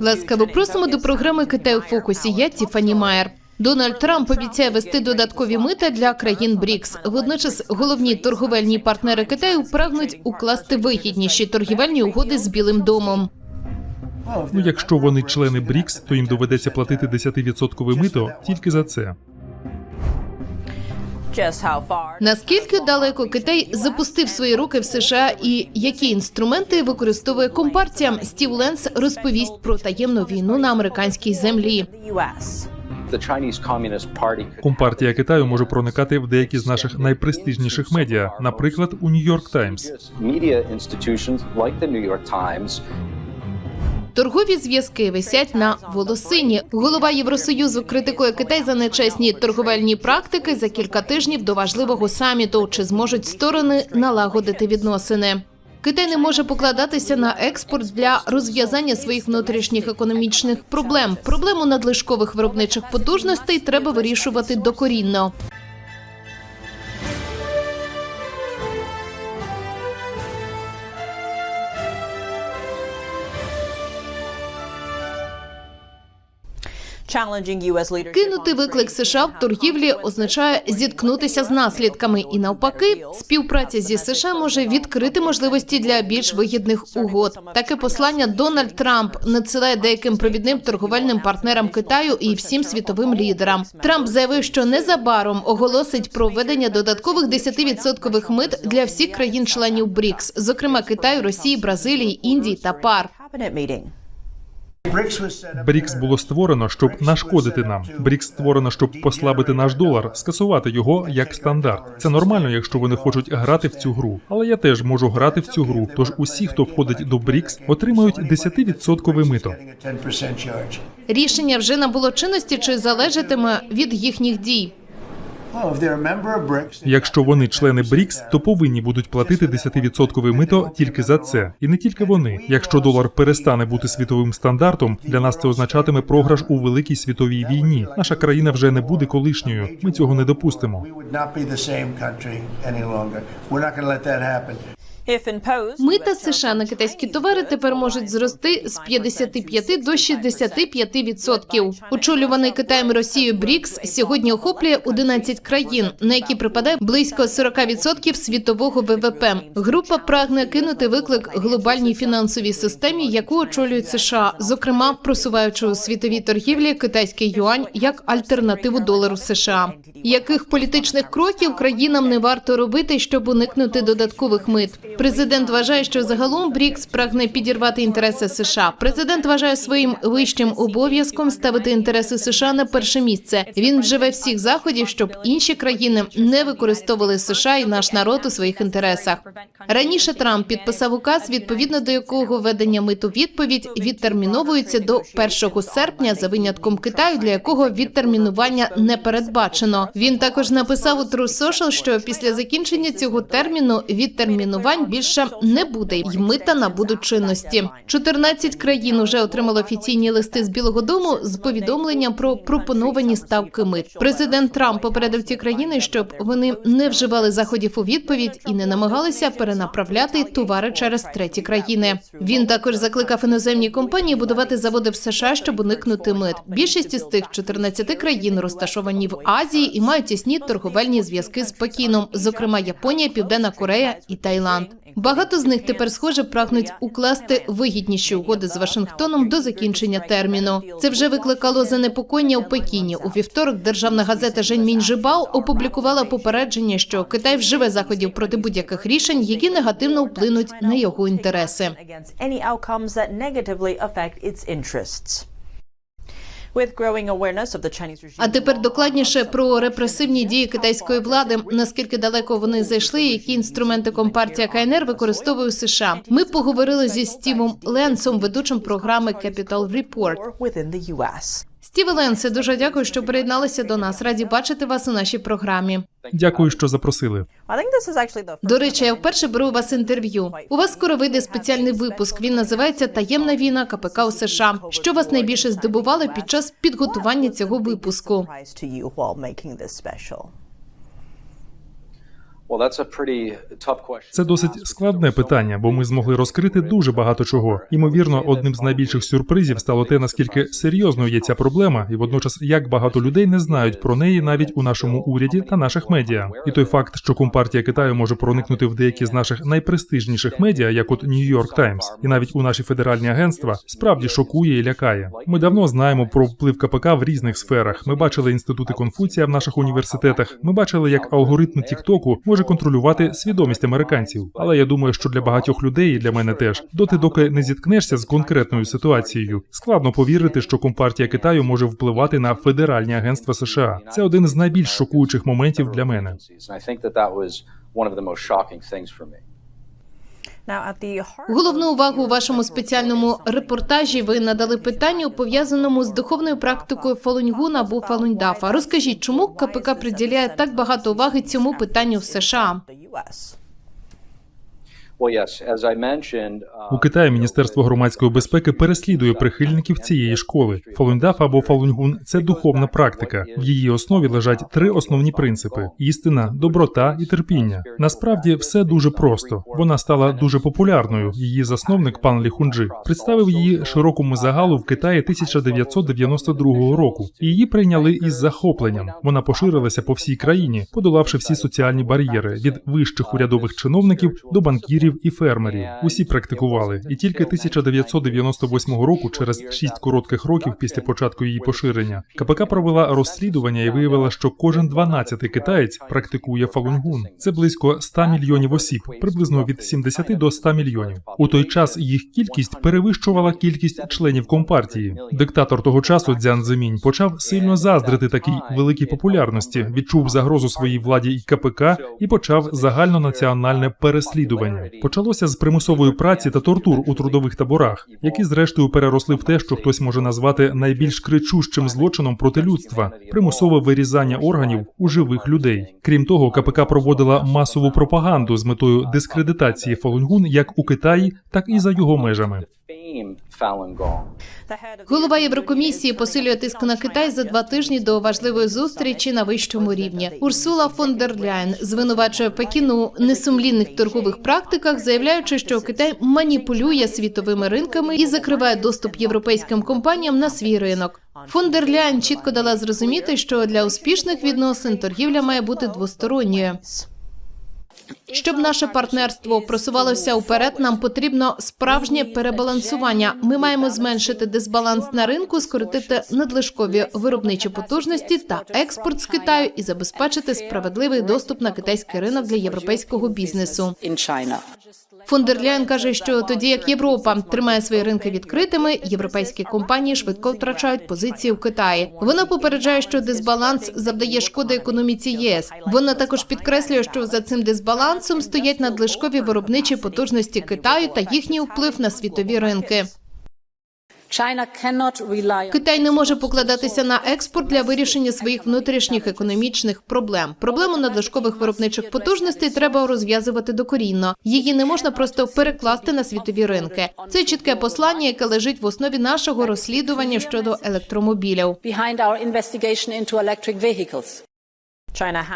Ласкаво просимо до програми Китай у фокусі. Я Тіфані Майер. Дональд Трамп обіцяє вести додаткові мита для країн БРІКС. Водночас головні торговельні партнери Китаю прагнуть укласти вигідніші торгівельні угоди з Білим домом. Ну, якщо вони члени БРІКС, то їм доведеться платити 10% мито тільки за це. Наскільки далеко Китай запустив свої руки в США і які інструменти використовує компартія? Стів Ленс розповість про таємну війну на американській землі. Компартія Китаю може проникати в деякі з наших найпрестижніших медіа, наприклад, у Нью-Йорк Таймс. Торгові зв'язки висять на волосині. Голова Євросоюзу критикує Китай за нечесні торговельні практики за кілька тижнів до важливого саміту. Чи зможуть сторони налагодити відносини? Китай не може покладатися на експорт для розв'язання своїх внутрішніх економічних проблем. Проблему надлишкових виробничих потужностей треба вирішувати докорінно. Кинути виклик США в торгівлі означає зіткнутися з наслідками, і навпаки, співпраця зі США може відкрити можливості для більш вигідних угод. Таке послання Дональд Трамп надсилає деяким провідним торговельним партнерам Китаю і всім світовим лідерам. Трамп заявив, що незабаром оголосить про введення додаткових 10% мит для всіх країн-членів БРІКС, зокрема Китаю, Росії, Бразилії, Індії та ПАР. БРІКС було створено, щоб нашкодити нам. БРІКС створено, щоб послабити наш долар, скасувати його як стандарт. Це нормально, якщо вони хочуть грати в цю гру. Але я теж можу грати в цю гру. Тож усі, хто входить до БРІКС, отримають 10% мито. Рішення вже набуло чинності чи залежатиме від їхніх дій. Якщо вони члени БРІКС, то повинні будуть платити 10% мито тільки за це. І не тільки вони. Якщо долар перестане бути світовим стандартом, для нас це означатиме програш у великій світовій війні. Наша країна вже не буде колишньою. Ми цього не допустимо. Мита США на китайські товари тепер можуть зрости з 55 до 65 відсотків. Очолюваний Китаєм Росією БРІКС сьогодні охоплює 11 країн, на які припадає близько 40 відсотків світового ВВП. Група прагне кинути виклик глобальній фінансовій системі, яку очолюють США, зокрема просуваючи у світовій торгівлі китайський юань як альтернативу долару США. Яких політичних кроків країнам не варто робити, щоб уникнути додаткових мит? Президент вважає, що загалом БРІКС прагне підірвати інтереси США. Президент вважає своїм вищим обов'язком ставити інтереси США на перше місце. Він вживе всіх заходів, щоб інші країни не використовували США і наш народ у своїх інтересах. Раніше Трамп підписав указ, відповідно до якого введення миту відповідь відтерміновується до 1 серпня за винятком Китаю, для якого відтермінування не передбачено. Він також написав у True Social, що після закінчення цього терміну відтермінувань більше не буде, й мита набудуть чинності. 14 країн уже отримали офіційні листи з Білого Дому з повідомленням про пропоновані ставки мит. Президент Трамп попередив ці країни, щоб вони не вживали заходів у відповідь і не намагалися перенаправляти товари через треті країни. Він також закликав іноземні компанії будувати заводи в США, щоб уникнути мит. Більшість із тих 14 країн розташовані в Азії і мають тісні торговельні зв'язки з Пекіном, зокрема Японія, Південна Корея і Таїланд. Багато з них тепер схоже прагнуть укласти вигідніші угоди з Вашингтоном до закінчення терміну. Це вже викликало занепокоєння у Пекіні. У вівторок державна газета Женьмінь Жибао опублікувала попередження, що Китай вживе заходів проти будь-яких рішень, які негативно вплинуть на його інтереси. А тепер докладніше про репресивні дії китайської влади, наскільки далеко вони зайшли, і які інструменти компартія КНР використовує у США. Ми поговорили зі Стівом Ленсом, ведучим програми Capital Report. Стіве Ленсе, дуже дякую, що приєдналися до нас. Раді бачити вас у нашій програмі. Дякую, що запросили. До речі, я вперше беру у вас інтерв'ю. У вас скоро вийде спеціальний випуск. Він називається Таємна війна КПК у США. Що вас найбільше здивувало під час підготування цього випуску? Це досить складне питання, бо ми змогли розкрити дуже багато чого. Ймовірно, одним з найбільших сюрпризів стало те, наскільки серйозною є ця проблема, і водночас як багато людей не знають про неї навіть у нашому уряді та наших медіа. І той факт, що компартія Китаю може проникнути в деякі з наших найпрестижніших медіа, як от New York Times, і навіть у наші федеральні агентства, справді шокує і лякає. Ми давно знаємо про вплив КПК в різних сферах. Ми бачили інститути Конфуція в наших університетах. Ми бачили, як алгоритм Тіктоку може контролювати свідомість американців. Але я думаю, що для багатьох людей і для мене теж доти, доки не зіткнешся з конкретною ситуацією, складно повірити, що компартія Китаю може впливати на федеральні агентства США. Це один з найбільш шокуючих моментів для мене. Головну увагу у вашому спеціальному репортажі ви надали питанню, пов'язаному з духовною практикою Фалуньгуна або Фалуньдафа. Розкажіть, чому КПК приділяє так багато уваги цьому питанню в США? У Китаї Міністерство громадської безпеки переслідує прихильників цієї школи. Фалуньдаф або фалуньгун це духовна практика. В її основі лежать три основні принципи: істина, доброта і терпіння. Насправді все дуже просто. Вона стала дуже популярною. Її засновник пан Лі Хунджи представив її широкому загалу в Китаї 1992 року. Її прийняли із захопленням. Вона поширилася по всій країні, подолавши всі соціальні бар'єри від вищих урядових чиновників до банкірів і фермерів. Усі практикували, і тільки 1998 року, через шість коротких років після початку її поширення, КПК провела розслідування і виявила, що кожен 12-й китаєць практикує фалунгун. Це близько 100 мільйонів осіб, приблизно від 70 до 100 мільйонів. У той час їх кількість перевищувала кількість членів компартії. Диктатор того часу Дзян Зимінь почав сильно заздрити такій великій популярності, відчув загрозу своїй владі і КПК і почав загальнонаціональне переслідування. Почалося з примусової праці та тортур у трудових таборах, які зрештою переросли в те, що хтось може назвати найбільш кричущим злочином проти людства примусове вирізання органів у живих людей. Крім того, КПК проводила масову пропаганду з метою дискредитації Фалунгун як у Китаї, так і за його межами. Голова Єврокомісії посилює тиск на Китай за два тижні до важливої зустрічі на вищому рівні. Урсула фон дер Ляйн звинувачує Пекін у несумлінних торгових практиках, заявляючи, що Китай маніпулює світовими ринками і закриває доступ європейським компаніям на свій ринок. Фон дер Ляйн чітко дала зрозуміти, що для успішних відносин торгівля має бути двосторонньою. Щоб наше партнерство просувалося уперед, нам потрібно справжнє перебалансування. Ми маємо зменшити дисбаланс на ринку, скоротити надлишкові виробничі потужності та експорт з Китаю і забезпечити справедливий доступ на китайський ринок для європейського бізнесу. Фон каже, що тоді як Європа тримає свої ринки відкритими, європейські компанії швидко втрачають позиції в Китаї. Вона попереджає, що дисбаланс завдає шкоди економіці єС. Вона також підкреслює, що за цим дисбалансом стоять надлишкові виробничі потужності Китаю та їхній вплив на світові ринки. Китай не може покладатися на експорт для вирішення своїх внутрішніх економічних проблем. Проблему надлишкових виробничих потужностей треба розв'язувати докорінно. Її не можна просто перекласти на світові ринки. Це чітке послання, яке лежить в основі нашого розслідування щодо електромобілів.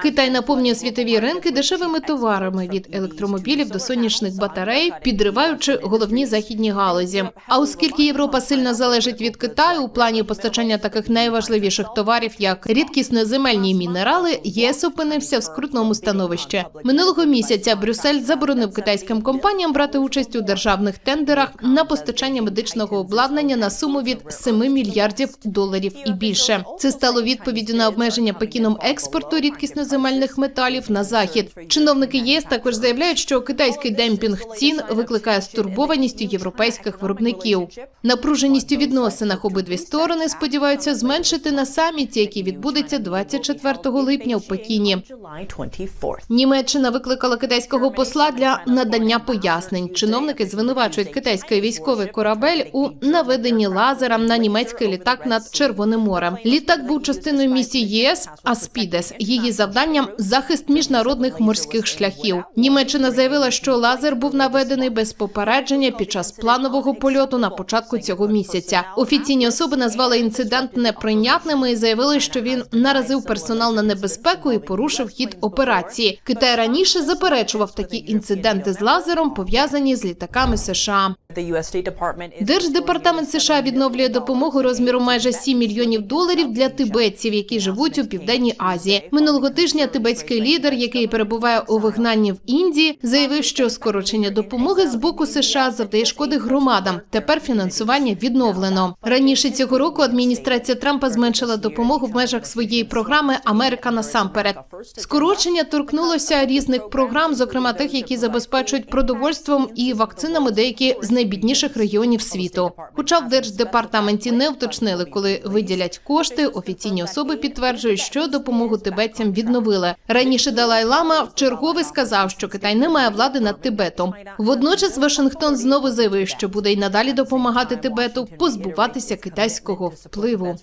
Китай наповнює світові ринки дешевими товарами від електромобілів до сонячних батарей, підриваючи головні західні галузі. А оскільки Європа сильно залежить від Китаю у плані постачання таких найважливіших товарів, як рідкісно земельні мінерали, ЄС опинився в скрутному становищі. Минулого місяця Брюссель заборонив китайським компаніям брати участь у державних тендерах на постачання медичного обладнання на суму від 7 мільярдів доларів і більше. Це стало відповіддю на обмеження Пекіном експорту рідкісноземельних металів на захід. Чиновники ЄС також заявляють, що китайський демпінг цін викликає стурбованість у європейських виробників. Напруженість у відносинах обидві сторони сподіваються зменшити на саміті, який відбудеться 24 липня в Пекіні. Німеччина викликала китайського посла для надання пояснень. Чиновники звинувачують китайський військовий корабель у наведенні лазерам на німецький літак над Червоним морем. Літак був частиною місії ЄС Аспідес. Її її завданням захист міжнародних морських шляхів. Німеччина заявила, що лазер був наведений без попередження під час планового польоту на початку цього місяця. Офіційні особи назвали інцидент неприйнятними і заявили, що він наразив персонал на небезпеку і порушив хід операції. Китай раніше заперечував такі інциденти з лазером, пов'язані з літаками США. Держдепартамент США відновлює допомогу розміру майже 7 мільйонів доларів для тибетців, які живуть у південній Азії. Минулого тижня тибетський лідер, який перебуває у вигнанні в Індії, заявив, що скорочення допомоги з боку США завдає шкоди громадам. Тепер фінансування відновлено. Раніше цього року адміністрація Трампа зменшила допомогу в межах своєї програми Америка насамперед. Скорочення торкнулося різних програм, зокрема тих, які забезпечують продовольством і вакцинами деякі з найбідніших регіонів світу. Хоча в держдепартаменті не уточнили, коли виділять кошти, офіційні особи підтверджують, що допомогу тибетцям відновили. Раніше Далай Лама вчергове сказав, що Китай не має влади над Тибетом. Водночас Вашингтон знову заявив, що буде й надалі допомагати Тибету позбуватися китайського впливу.